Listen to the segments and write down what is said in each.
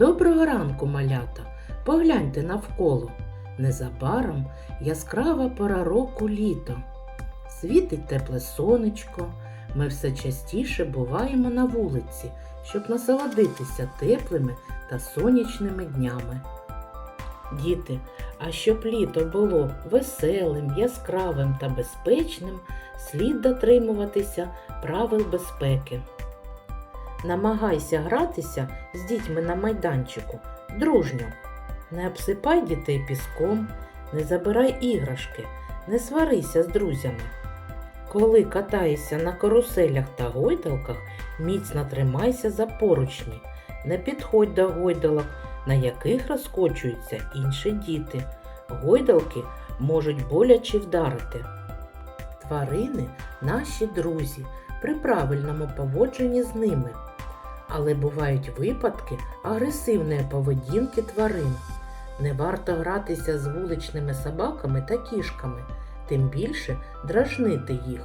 Доброго ранку, малята! Погляньте навколо. Незабаром яскрава пора року літо. Світить тепле сонечко. Ми все частіше буваємо на вулиці, щоб насолодитися теплими та сонячними днями. Діти, а щоб літо було веселим, яскравим та безпечним, слід дотримуватися правил безпеки. Намагайся гратися з дітьми на майданчику дружньо. Не обсипай дітей піском, не забирай іграшки, не сварися з друзями. Коли катаєшся на каруселях та гойдалках, міцно тримайся за поручні, не підходь до гойдалок, на яких розкочуються інші діти. Гойдалки можуть боляче вдарити. Тварини наші друзі при правильному поводженні з ними. Але бувають випадки агресивної поведінки тварин. Не варто гратися з вуличними собаками та кішками, тим більше дражнити їх.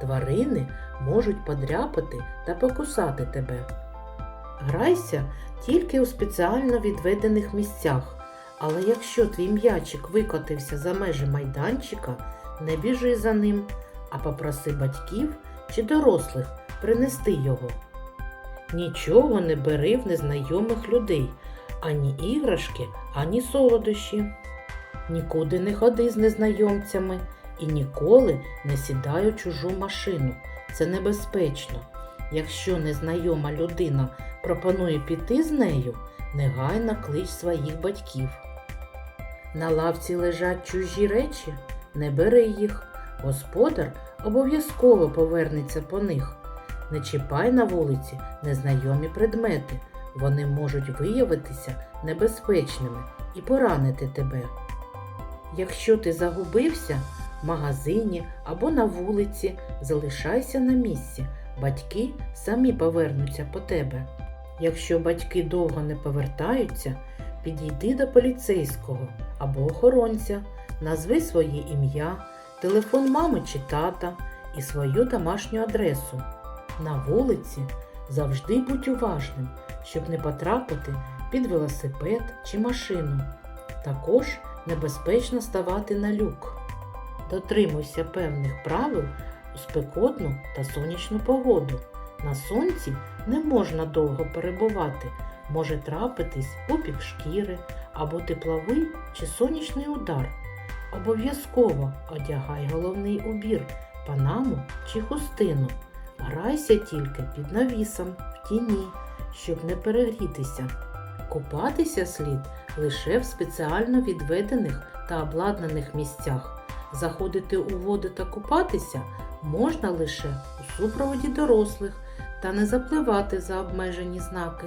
Тварини можуть подряпати та покусати тебе. Грайся тільки у спеціально відведених місцях, але якщо твій м'ячик викотився за межі майданчика, не біжи за ним, а попроси батьків чи дорослих принести його. Нічого не бери в незнайомих людей, ані іграшки, ані солодощі. Нікуди не ходи з незнайомцями і ніколи не сідай у чужу машину. Це небезпечно. Якщо незнайома людина пропонує піти з нею, негайно клич своїх батьків. На лавці лежать чужі речі, не бери їх. Господар обов'язково повернеться по них. Не чіпай на вулиці незнайомі предмети. Вони можуть виявитися небезпечними і поранити тебе. Якщо ти загубився в магазині або на вулиці, залишайся на місці. Батьки самі повернуться по тебе. Якщо батьки довго не повертаються, підійди до поліцейського або охоронця, назви своє ім'я, телефон мами чи тата і свою домашню адресу. На вулиці завжди будь уважним, щоб не потрапити під велосипед чи машину. Також небезпечно ставати на люк. Дотримуйся певних правил у спекотну та сонячну погоду. На сонці не можна довго перебувати, може трапитись опік шкіри або тепловий чи сонячний удар. Обов'язково одягай головний убір, панаму чи хустину. Грайся тільки під навісом в тіні, щоб не перегрітися. Купатися слід лише в спеціально відведених та обладнаних місцях. Заходити у воду та купатися можна лише у супроводі дорослих та не запливати за обмежені знаки.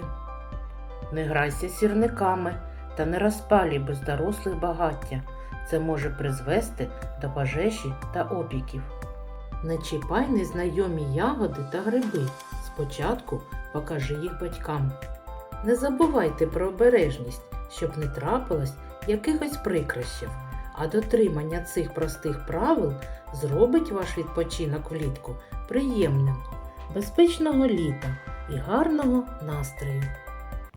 Не грайся сірниками та не розпалюй без дорослих багаття. Це може призвести до пожежі та опіків. Не чіпай незнайомі ягоди та гриби. Спочатку покажи їх батькам. Не забувайте про обережність, щоб не трапилось якихось прикрощів, а дотримання цих простих правил зробить ваш відпочинок влітку приємним, безпечного літа і гарного настрою!